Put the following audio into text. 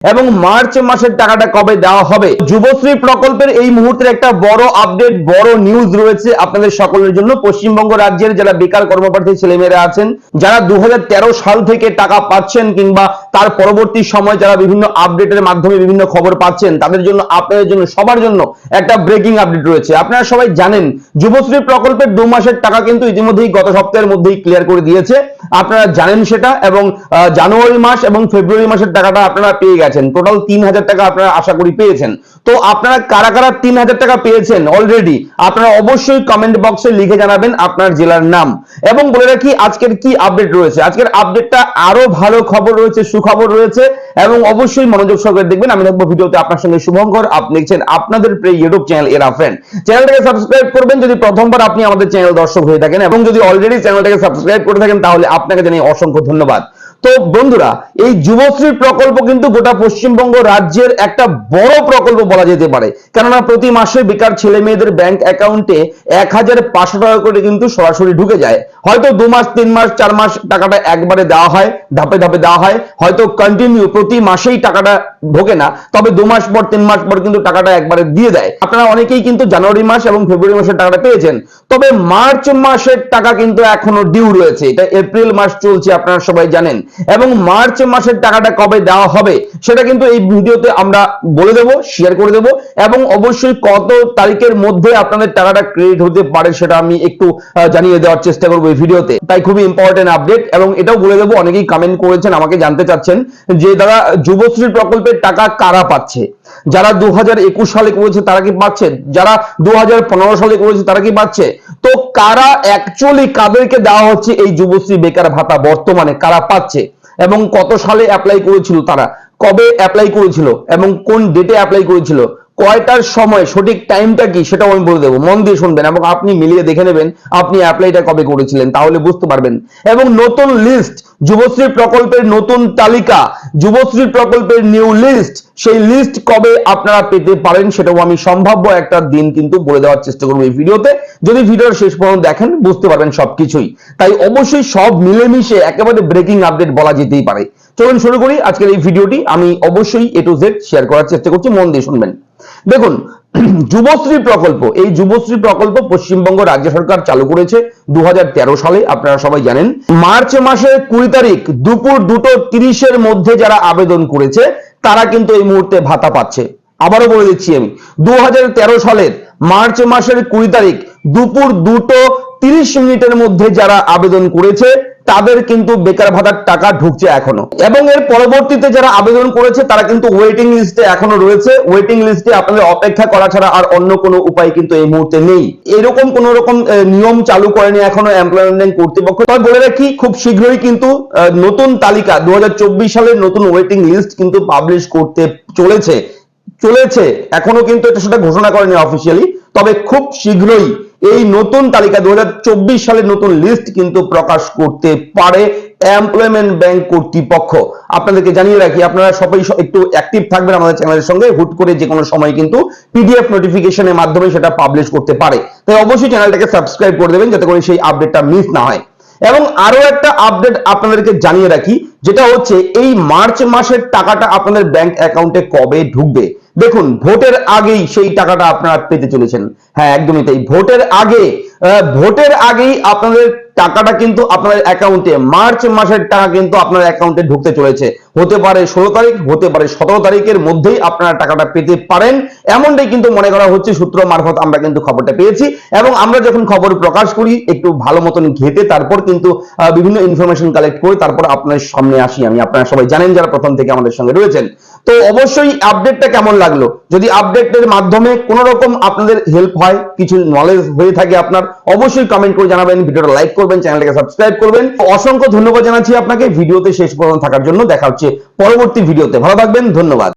এবং মার্চ মাসের টাকাটা কবে দেওয়া হবে? যুবশ্রী প্রকল্পের এই মুহূর্তের একটা বড় আপডেট, বড় নিউজ রয়েছে আপনাদের সকলের জন্য। পশ্চিমবঙ্গ রাজ্যের যারা বেকার কর্মপ্রার্থী, ছেলেমেয়েরা আছেন, যারা দু হাজার তেরো সাল থেকে টাকা পাচ্ছেন কিংবা তার পরবর্তী সময় যারা বিভিন্ন আপডেটের মাধ্যমে বিভিন্ন খবর পাচ্ছেন, তাদের জন্য, আপনাদের জন্য, সবার জন্য একটা ব্রেকিং আপডেট রয়েছে। আপনারা সবাই জানেন, যুবশ্রী প্রকল্পের দু মাসের টাকা কিন্তু ইতিমধ্যেই গত সপ্তাহের মধ্যেই ক্লিয়ার করে দিয়েছে। আপনারা জানেন সেটা এবং জানুয়ারি মাস এবং ফেব্রুয়ারি মাসের টাকাটা আপনারা পেয়ে গেছেন। টোটাল তিন হাজার টাকা আপনারা আশা করি পেয়েছেন। তো আপনারা কারা কারা তিন হাজার টাকা পেয়েছেন অলরেডি আপনারা অবশ্যই কমেন্ট বক্সে লিখে জানাবেন আপনার জেলার নাম। এবং বলে রাখি, আজকের কি আপডেট রয়েছে? আজকের আপডেটটা আরও ভালো খবর রয়েছে, সুখবর রয়েছে, এবং অবশ্যই মনোযোগ সহকারে দেখবেন। আমি দেখব ভিডিওতে আপনার সঙ্গে শুভঙ্কর আপনি দেখছেন আপনাদের প্রিয় ইউটিউব চ্যানেল এরা ফ্রেন্ড চ্যানেলটাকে সাবস্ক্রাইব করবেন, যদি প্রথমবার আপনি আমাদের চ্যানেল দর্শক হয়ে থাকেন, এবং যদি অলরেডি চ্যানেলটাকে সাবস্ক্রাইব করে থাকেন, তাহলে আপনাকে জানিয়ে অসংখ্য ধন্যবাদ। তো বন্ধুরা, এই যুবশ্রী প্রকল্প কিন্তু গোটা পশ্চিমবঙ্গ রাজ্যের একটা বড় প্রকল্প বলা যেতে পারে। কেননা প্রতি মাসে বেকার ছেলে মেয়েদের ব্যাংক অ্যাকাউন্টে এক হাজার পাঁচশো টাকা করে কিন্তু সরাসরি ঢুকে যায়। হয়তো দু মাস, তিন মাস, চার মাস টাকাটা একবারে দেওয়া হয়, ধাপে ধাপে দেওয়া হয়। হয়তো কন্টিনিউ প্রতি মাসেই টাকাটা ঢোকে না, তবে দু মাস পর, তিন মাস পর কিন্তু টাকাটা একবারে দিয়ে দেয়। আপনারা অনেকেই কিন্তু জানুয়ারি মাস এবং ফেব্রুয়ারি মাসের টাকাটা পেয়েছেন, তবে মার্চ মাসের টাকা কিন্তু এখনও ডিউ রয়েছে। এটা এপ্রিল মাস চলছে, আপনারা সবাই জানেন। এবং মার্চ মাসের টাকাটা কবে দেওয়া হবে, সেটা কিন্তু এই ভিডিওতে আমরা বলে দেবো শেয়ার করে দেবো, এবং অবশ্যই কত তারিখের মধ্যে আপনাদের টাকাটা ক্রেডিট হতে পারে সেটা আমি একটু জানিয়ে দেওয়ার চেষ্টা করব এই ভিডিওতে। তাই খুবই ইম্পর্টেন্ট আপডেট এবং এটাও বলে দেবো, অনেকেই কমেন্ট করেছেন, আমাকে জানতে চাচ্ছেন যে, দাদা, যুবশ্রী প্রকল্পের টাকা কারা পাচ্ছে? যারা দু সালে করেছে তারা কি পাচ্ছে? যারা দু সালে করেছে তারা কি পাচ্ছে? তো কারা অ্যাকচুয়ালি কাদেরকে দেওয়া হচ্ছে এই যুবশ্রী বেকার ভাতা বর্তমানে কারা পাচ্ছে? এবং কত সালে অ্যাপ্লাই করেছিল তারা? কবে অ্যাপ্লাই করেছিল? এবং কোন ডেটে অ্যাপ্লাই করেছিল? কয়টার সময়? সঠিক টাইমটা কি? সেটাও আমি বলে দেবো। মন দিয়ে শুনবেন এবং আপনি মিলিয়ে দেখে নেবেন আপনি অ্যাপ্লাইটা কবে করেছিলেন, তাহলে বুঝতে পারবেন। এবং নতুন লিস্ট যুবশ্রী প্রকল্পের নতুন তালিকা, যুবশ্রী প্রকল্পের নিউ লিস্ট সেই লিস্ট কবে আপনারা পেতে পারেন সেটাও আমি সম্ভাব্য একটা দিন কিন্তু বলে দেওয়ার চেষ্টা করব এই ভিডিওতে। যদি ভিডিওর শেষ পর্যন্ত দেখেন, বুঝতে পারবেন সবকিছুই। তাই অবশ্যই সব মিলেমিশে একেবারে ব্রেকিং আপডেট বলা যেতেই পারে। চলুন শুরু করি আজকের এই ভিডিওটি। আমি অবশ্যই এ টু জেড শেয়ার করার চেষ্টা করছি, মন দিয়ে শুনবেন। দেখুন যুবশ্রী প্রকল্প, এই যুবশ্রী প্রকল্প পশ্চিমবঙ্গ রাজ্য সরকার চালু করেছে দু হাজার তেরো সালে, আপনারা সবাই জানেন। মার্চ মাসের কুড়ি তারিখ দুপুর দুটো তিরিশের মধ্যে যারা আবেদন করেছে, তারা কিন্তু এই মুহূর্তে ভাতা পাচ্ছে। আবারও বলে দিচ্ছি আমি দু হাজার তেরো সালের মার্চ মাসের কুড়ি তারিখ দুপুর দুটো তিরিশ মিনিটের মধ্যে যারা আবেদন করেছে তাদের কিন্তু বেকার ভাতার টাকা ঢুকছে এখনও। এবং এর পরবর্তীতে যারা আবেদন করেছে, তারা কিন্তু ওয়েটিং লিস্টে এখনও রয়েছে। ওয়েটিং লিস্টে আপনাদের অপেক্ষা করা ছাড়া আর অন্য কোনো উপায় কিন্তু এই মুহূর্তে নেই। এরকম কোন রকম নিয়ম চালু করেনি এখনও এমপ্লয়মেন্ট কর্তৃপক্ষ। তবে বলে রাখি, খুব শীঘ্রই কিন্তু নতুন তালিকা দু হাজার চব্বিশ সালের নতুন ওয়েটিং লিস্ট কিন্তু পাবলিশ করতে চলেছে। চলেছে। এখনও কিন্তু এটা সেটা ঘোষণা করেনি অফিসিয়ালি তবে খুব শীঘ্রই এই নতুন তালিকা দু সালের নতুন লিস্ট কিন্তু প্রকাশ করতে পারে এমপ্লয়মেন্ট ব্যাংক কর্তৃপক্ষ। আপনাদেরকে জানিয়ে রাখি, আপনারা সবাই একটু অ্যাক্টিভ থাকবেন আমাদের চ্যানেলের সঙ্গে। হুট করে যে কোনো সময় কিন্তু পিডিএফ নোটিফিকেশনের মাধ্যমে সেটা পাবলিশ করতে পারে। তাই অবশ্যই চ্যানেলটাকে সাবস্ক্রাইব করে দেবেন যাতে করে সেই আপডেটটা মিস না হয়। এবং আরও একটা আপডেট আপনাদেরকে জানিয়ে রাখি, যেটা হচ্ছে এই মার্চ মাসের টাকাটা আপনাদের ব্যাংক অ্যাকাউন্টে কবে ঢুকবে? দেখুন ভোটের আগেই সেই টাকাটা আপনারা পেতে চলেছেন। হ্যাঁ একদমই তাই। ভোটের আগে ভোটের আগেই আপনাদের টাকাটা কিন্তু আপনাদের অ্যাকাউন্টে মার্চ মাসের টাকা কিন্তু আপনার অ্যাকাউন্টে ঢুকতে চলেছে। হতে পারে ষোলো তারিখ, হতে পারে সতেরো তারিখের মধ্যেই আপনারা টাকাটা পেতে পারেন। এমনটাই কিন্তু মনে করা হচ্ছে, সূত্র মারফত আমরা কিন্তু খবরটা পেয়েছি। এবং আমরা যখন খবর প্রকাশ করি, একটু ভালো মতন ঘেটে তারপর কিন্তু বিভিন্ন ইনফরমেশন কালেক্ট করে তারপর আপনার সামনে আসি আমি। আপনারা সবাই জানেন যারা প্রথম থেকে আমাদের সঙ্গে রয়েছেন। তো অবশ্যই আপডেটটা কেমন লাগল? যদি আপডেটের মাধ্যমে কোনো রকম আপনাদের হেল্প হয়, কিছু নলেজ হয়ে থাকে আপনার অবশ্যই কমেন্ট করে জানাবেন, ভিডিওটা লাইক করবেন চ্যানেলটাকে সাবস্ক্রাইব করবেন। অসংখ্য ধন্যবাদ জানাচ্ছি আপনাকে। ভিডিওতে শেষ পর্যন্ত থাকার জন্য দেখা হচ্ছে পরবর্তী ভিডিওতে। ভালো থাকবেন, ধন্যবাদ।